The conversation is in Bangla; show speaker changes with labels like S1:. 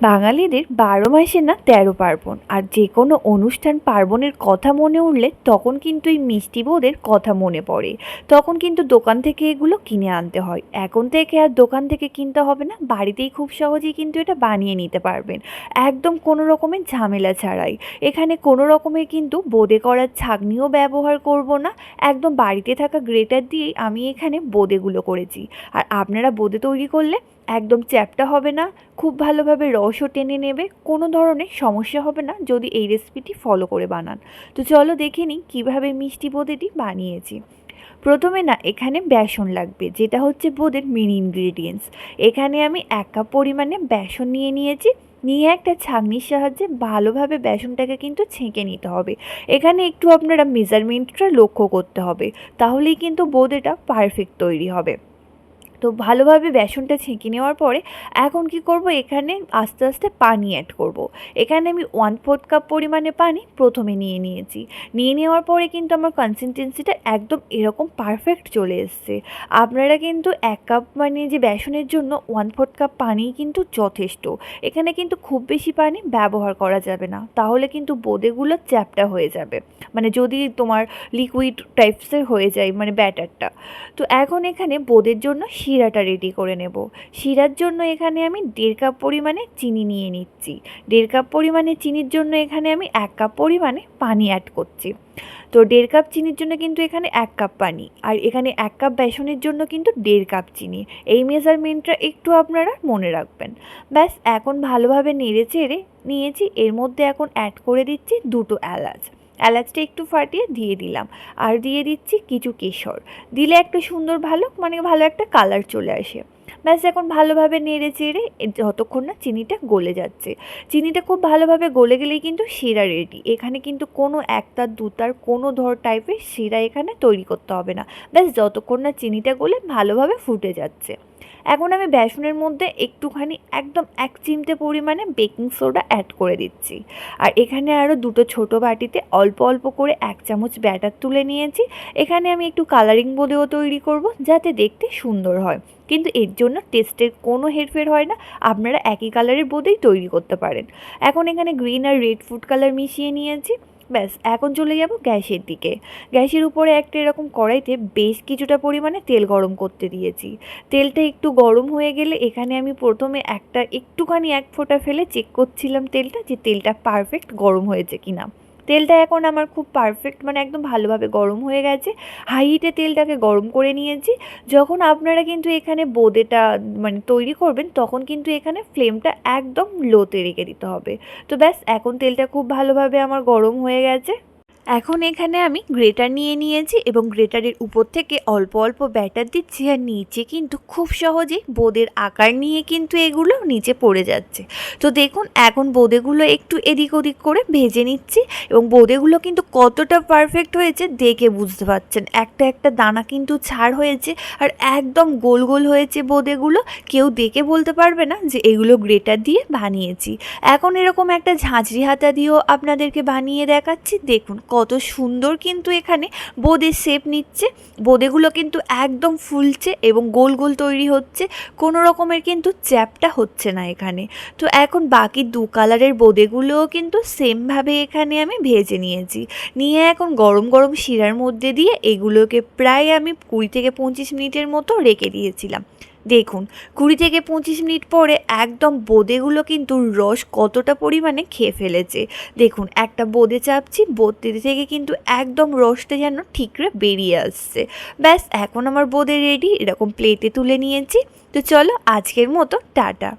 S1: বাঙালিদের বারো মাসে না তেরো পার্বণ, আর যে কোনো অনুষ্ঠান পার্বণের কথা মনে উঠলে তখন কিন্তু এই মিষ্টি বোঁদের কথা মনে পড়ে। তখন কিন্তু দোকান থেকে এগুলো কিনে আনতে হয়। এখন থেকে আর দোকান থেকে কিনতে হবে না, বাড়িতেই খুব সহজেই কিন্তু এটা বানিয়ে নিতে পারবেন। একদম কোনো রকমের ঝামেলা ছাড়াই। এখানে কোনো রকমের কিন্তু বোঁদে করার ছাঁকনিও ব্যবহার করব না, একদম বাড়িতে থাকা গ্রেটার দিয়েই আমি এখানে বোঁদেগুলো করেছি। আর আপনারা বোঁদে তৈরি করলে একদম চ্যাপটা হবে না, খুব ভালোভাবে রসও টেনে নেবে, কোনো ধরনের সমস্যা হবে না যদি এই রেসিপিটি ফলো করে বানান। তো চলো দেখে নিই কীভাবে মিষ্টি বোঁদেটি বানিয়েছি। প্রথমে না, এখানে বেসন লাগবে, যেটা হচ্ছে বোঁদের মেন ইনগ্রিডিয়েন্টস এখানে আমি এক কাপ পরিমাণে বেসন নিয়ে নিয়েছি, নিয়ে একটা ছাঁকনির সাহায্যে ভালোভাবে বেসনটাকে কিন্তু ছেঁকে নিতে হবে। এখানে একটু আপনারা মেজারমেন্টটা লক্ষ্য করতে হবে, তাহলেই কিন্তু বোঁদেটা পারফেক্ট তৈরি হবে। তো ভালোভাবে বেসনটা ছেঁকে নেওয়ার পরে এখন কি করব? এখানে আস্তে আস্তে পানি অ্যাড করব। এখানে আমি ওয়ান ফোর্থ কাপ পরিমাণে পানি প্রথমে নিয়ে নিয়েছি। নিয়ে নেওয়ার পরে কিন্তু আমার কনসিস্টেন্সিটা একদম এরকম পারফেক্ট চলে এসছে। আপনারা কিন্তু এক কাপ মানে যে বেসনের জন্য ওয়ান ফোর্থ কাপ পানিই কিন্তু যথেষ্ট। এখানে কিন্তু খুব বেশি পানি ব্যবহার করা যাবে না। তাহলে কিন্তু বোঁদেগুলো চ্যাপটা হয়ে যাবে। মানে যদি তোমার লিকুইড টাইপসের হয়ে যায় মানে ব্যাটারটা তো এখন এখানে বোঁদের জন্য শিরাটা রেডি করে নেব। শিরার জন্য এখানে আমি দেড় কাপ পরিমাণে চিনি নিয়ে নিচ্ছি। দেড় কাপ পরিমাণে চিনির জন্য এখানে আমি এক কাপ পরিমাণে পানি অ্যাড করছি। তো দেড় কাপ চিনির জন্য কিন্তু এখানে এক কাপ পানি আর এখানে এক কাপ বেসনের জন্য কিন্তু দেড় কাপ চিনি। এই মেজারমেন্টটা একটু আপনারা মনে রাখবেন। ব্যাস, এখন ভালোভাবে নেড়ে চেড়ে নিয়েছি। এর মধ্যে এখন অ্যাড করে দিচ্ছি দুটো এলাচ। এলাচটা একটু ফাটিয়ে দিয়ে দিলাম। আর দিয়ে দিচ্ছি কিছু কেশর। দিলে একটা সুন্দর ভালো মানে ভালো একটা কালার চলে আসে। ব্যাস, এখন ভালোভাবে নেড়ে চেড়ে যতক্ষণ না চিনিটা গলে যাচ্ছে। চিনিটা খুব ভালোভাবে গলে গেলেই কিন্তু শিরা রেডি এখানে কিন্তু কোনো একটা দুতার, কোনো ধর টাইপের শিরা এখানে তৈরি করতে হবে না। ব্যাস, যতক্ষণ না চিনিটা গলে ভালোভাবে ফুটে যাচ্ছে। এখন আমি বেসনের মধ্যে একটুখানি একদম এক চিমটে পরিমাণে বেকিং সোডা অ্যাড করে দিচ্ছি। আর এখানে আরও দুটো ছোট বাটিতে অল্প অল্প করে এক চামচ ব্যাটার তুলে নিয়েছি। এখানে আমি একটু কালারিং বলেও তৈরি করব যাতে দেখতে সুন্দর হয়। কিন্তু এর জন্য টেস্টের কোনো হেরফের হয় না, আপনারা একই কালারের বোধেই তৈরি করতে পারেন। এখন এখানে গ্রিন আর রেড ফুড কালার মিশিয়ে নিয়েছি। ব্যাস, এখন চলে যাব গ্যাসের দিকে। গ্যাসের উপরে একটা এরকম কড়াইতে বেশ কিছুটা পরিমাণে তেল গরম করতে দিয়েছি। তেলটা একটু গরম হয়ে গেলে এখানে আমি প্রথমে একটা একটুখানি এক ফোঁটা ফেলে চেক করছিলাম তেলটা যে তেলটা পারফেক্ট গরম হয়েছে কিনা। তেলটা এখন আমার খুব পারফেক্ট মানে একদম ভালোভাবে গরম হয়ে গেছে। হাই হিটে তেলটাকে গরম করে নিয়েছি। যখন আপনারা কিন্তু এখানে বোদেটা মানে তৈরি করবেন, তখন কিন্তু এখানে ফ্লেমটা একদম লোতে রেখে দিতে হবে। তো ব্যাস, এখন তেলটা খুব ভালোভাবে আমার গরম হয়ে গেছে। এখন এখানে আমি গ্রেটার নিয়ে নিয়েছি এবং গ্রেটারের উপর থেকে অল্প অল্প ব্যাটার দিচ্ছি আর নিচে কিন্তু খুব সহজেই বোঁদের আকার নিয়ে কিন্তু এগুলো নিচে পড়ে যাচ্ছে। তো দেখুন, এখন বোঁদেগুলো একটু এদিক ওদিক করে ভেজে নিচ্ছি এবং বোঁদেগুলো কিন্তু কতটা পারফেক্ট হয়েছে দেখে বুঝতে পারছেন। একটা একটা দানা কিন্তু ছাড় হয়েছে আর একদম গোল গোল হয়েছে বোঁদেগুলো। কেউ দেখে বলতে পারবে না যে এগুলো গ্রেটার দিয়ে বানিয়েছি। এখন এরকম একটা ঝাঁঝরি হাতা দিয়েও আপনাদেরকে বানিয়ে দেখাচ্ছি। দেখুন কত সুন্দর কিন্তু এখানে বোঁদের শেপ নিচ্ছে। বোঁদেগুলো কিন্তু একদম ফুলছে এবং গোল গোল তৈরি হচ্ছে। কোনো রকমের কিন্তু চ্যাপটা হচ্ছে না এখানে। তো এখন বাকি দু কালারের বোঁদেগুলোও কিন্তু সেমভাবে এখানে আমি ভেজে নিয়েছি। নিয়ে এখন গরম গরম শিরার মধ্যে দিয়ে এগুলোকে প্রায় আমি কুড়ি থেকে পঁচিশ মিনিটের মতো রেখে দিয়েছিলাম। দেখুন, কুড়ি থেকে পঁচিশ মিনিট পরে একদম বোঁদেগুলো কিন্তু রস কতটা পরিমাণে খেয়ে ফেলেছে। দেখুন, একটা বোঁদে চাপছি বোঁদে থেকে কিন্তু একদম রসটা যেন ঠিকরে বেরিয়ে আসছে। ব্যাস, এখন আমার বোঁদে রেডি এরকম প্লেটে তুলে নিয়েছি। তো চলো, আজকের মতো, টাটা।